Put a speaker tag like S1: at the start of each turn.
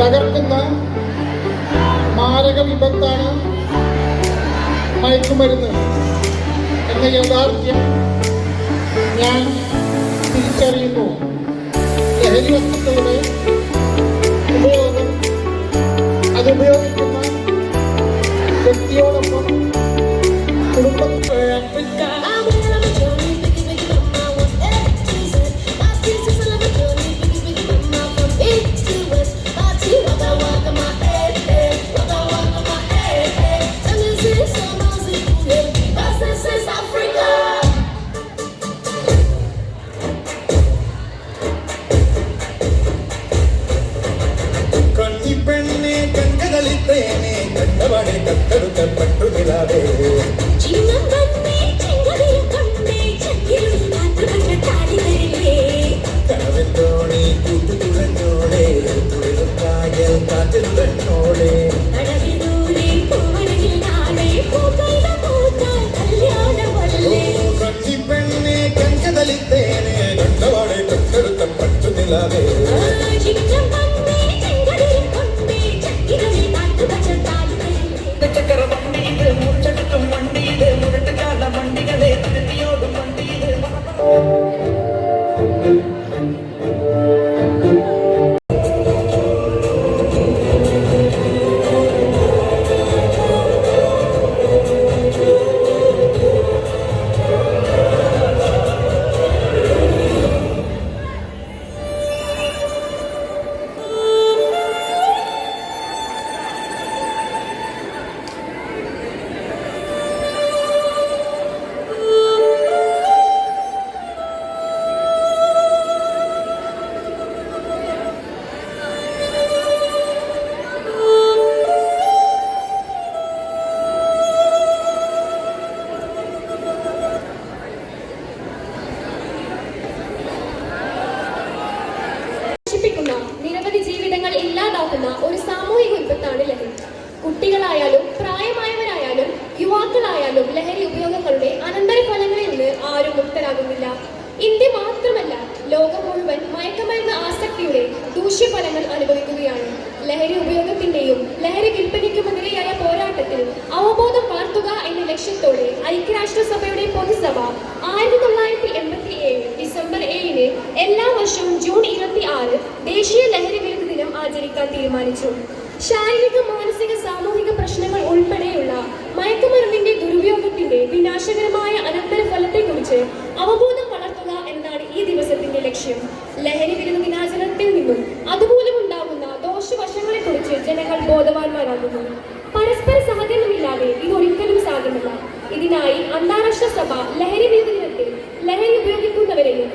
S1: തകർക്കുന്ന മാരക വിപത്താണ് മയക്കുമരുന്ന് എന്ന യാഥാർത്ഥ്യം ഞാൻ തിരിച്ചറിയുന്നു. ലഹരി വസ്തുക്കളുടെ
S2: கண்ணாலே தத்தெடுக்கப்பட்டு விழாவே கனவின் தோணி
S3: கூட்டு குழந்தோடே துளிரும் காயல் காற்றில் பெண்ணோடே கஞ்சி பெண்ணே
S4: கஞ்சதளித்தேனே கண்டவாடை கட்டெடுக்கப்பட்டு நிலாவே. ഒരു സാമൂഹിക വിപത്താണ് ലഹരി. കുട്ടികളായാലും പ്രായമായവരായാലും യുവാക്കളായാലും ലഹരി ഉപയോഗങ്ങളുടെ അനന്തരഫലങ്ങളിൽ നിന്ന് ആരും മുക്തരാകുന്നില്ല. ഇന്ത്യ മാത്രമല്ല ലോകം മുഴുവൻ മയക്കമരുന്ന് ആസക്തിയുടെ ദൂഷ്യഫലങ്ങൾ അനുഭവിക്കുകയാണ്. ലഹരി ഉപയോഗത്തിന്റെയും ലഹരി വിൽപ്പനയ്ക്കുമെതിരെയായ പോരാട്ടത്തിൽ അവബോധം വളർത്തുക എന്ന ലക്ഷ്യത്തോടെ ഐക്യരാഷ്ട്രസഭയുടെ പൊതുസഭ ആയിരത്തി തൊള്ളായിരത്തി എൺപത്തി ഏഴ് ഡിസംബർ ഏഴിന് എല്ലാ വർഷവും ജൂൺ ഇരുപത്തി ആറ് ദേശീയ ലഹരി വിരുദ്ധ തീരുമാനിച്ചു. ശാരീരിക മാനസിക സാമൂഹിക പ്രശ്നങ്ങൾ ഉൾപ്പെടെയുള്ള മയക്കുമരുന്നിന്റെ ദുരുപയോഗത്തിന്റെ വിനാശകരമായ അനന്തരഫലത്തെക്കുറിച്ച് അവബോധം വളർത്തുക എന്നാണ് ഈ ദിവസത്തിന്റെ ലക്ഷ്യം. ലഹരി വിരുദ്ധ ദിനാചരണത്തിൽ നിന്നും അതുമൂലം ഉണ്ടാകുന്ന ദോഷവശങ്ങളെ കുറിച്ച് ജനങ്ങൾ ബോധവാന്മാരാകുന്നു. പരസ്പര സഹകരണമില്ലാതെ ഇത് ഒരിക്കലും സാധ്യമല്ല. ഇതിനായി അന്താരാഷ്ട്ര സഭ ലഹരി വിരുദ്ധ ദിനത്തിൽ ലഹരി ഉപയോഗിക്കുന്നവരെയും